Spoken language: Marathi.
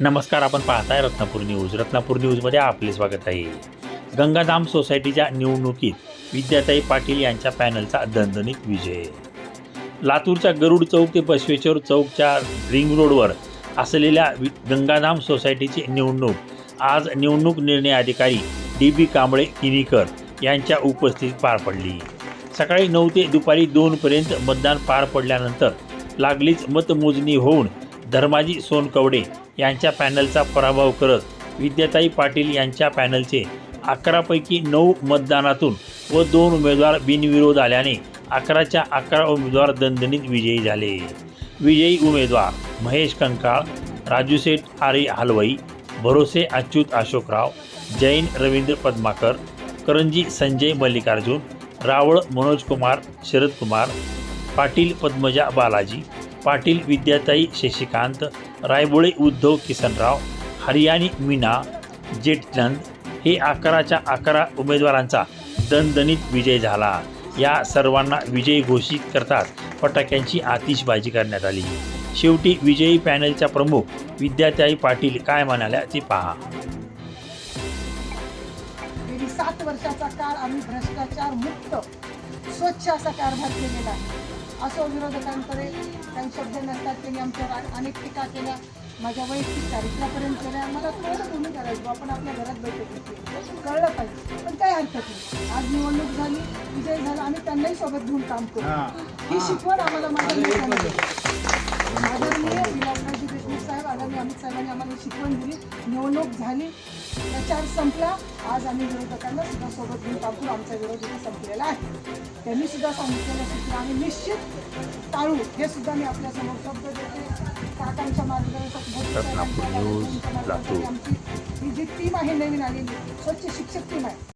नमस्कार आपण पाहताय रत्नापूर न्यूज. रत्नापूर न्यूजमध्ये आपले स्वागत आहे. गंगाधाम सोसायटीच्या निवडणुकीत विद्याताई पाटील यांच्या पॅनलचा दणदणीत विजय. लातूरच्या गरुड चौक ते बसवेश्वर चौकच्या रिंग रोडवर असलेल्या वि गंगाधाम सोसायटीची निवडणूक. आज निवडणूक निर्णय अधिकारी डी बी कांबळे किनीकर यांच्या उपस्थितीत पार पडली. सकाळी नऊ ते दुपारी दोनपर्यंत मतदान पार पडल्यानंतर लागलीच मतमोजणी होऊन धर्माजी सोनकवडे यांच्या पॅनलचा पराभव करत विद्याताई पाटील यांच्या पॅनलचे अकरापैकी नऊ मतदानातून व दोन उमेदवार बिनविरोध आल्याने अकराच्या अकरा उमेदवार दणदणीत विजयी झाले. विजयी उमेदवार महेश कंकाळ राजूसेठ आरे हलवाई भरोसे अच्युत अशोकराव जैन रवींद्र पद्माकर करंजी संजय मल्लिकार्जुन रावळ मनोज कुमार शरद कुमार पाटील पद्मजा बालाजी पाटील विद्याताई शशिकांत रायबोळे उद्धव किसनराव हरियाणी मीना जेटचंद हे अकराच्या अकरा उमेदवारांचा दणदणीत विजय झाला. या सर्वांना विजयी घोषित करताच फटाक्यांची आतिषबाजी करण्यात आली. शेवटी विजयी पॅनलच्या प्रमुख विद्याताई पाटील काय म्हणाल्या ते पहा. गेली सात वर्षाचा काळ आम्ही भ्रष्टाचार मुक्त स्वच्छ असा कारभार केलेला आहे. असो विरोधकांकडे काही शब्द नसतात. त्यांनी आमच्यावर अनेक टीका केल्या. माझ्या वैयक्तिक चारित्र्यापर्यंत केल्या. मला कळलं तुम्ही करायचं. आपण आपल्या घरात बैठक कळलं पाहिजे. पण काही हरकत नाही आज निवडणूक झाली विजय झाला आम्ही त्यांनाही सोबत घेऊन काम करू. ही. शिकवण आम्हाला माझ्या नेत्याने दिली. आदरणीय विलासरावजी देशमुख साहेब आदरणीय अमित साहेबांनी आम्हाला शिकवण दिली. निवडणूक झाली. प्रचार संपला. आज आम्ही विरोधकांना सुद्धा सोबत घेऊन करू आमचा विरोध इथे संपलेला आहे. त्यांनी सुद्धा सांगितलेलं सूत्र आम्ही निश्चित टाळू. हे सुद्धा मी आपल्यासमोर शब्द देते. काकांच्या मार्गदर्शक. आमची ही जी टीम आहे नवीन आलेली स्वच्छ शिक्षक टीम आहे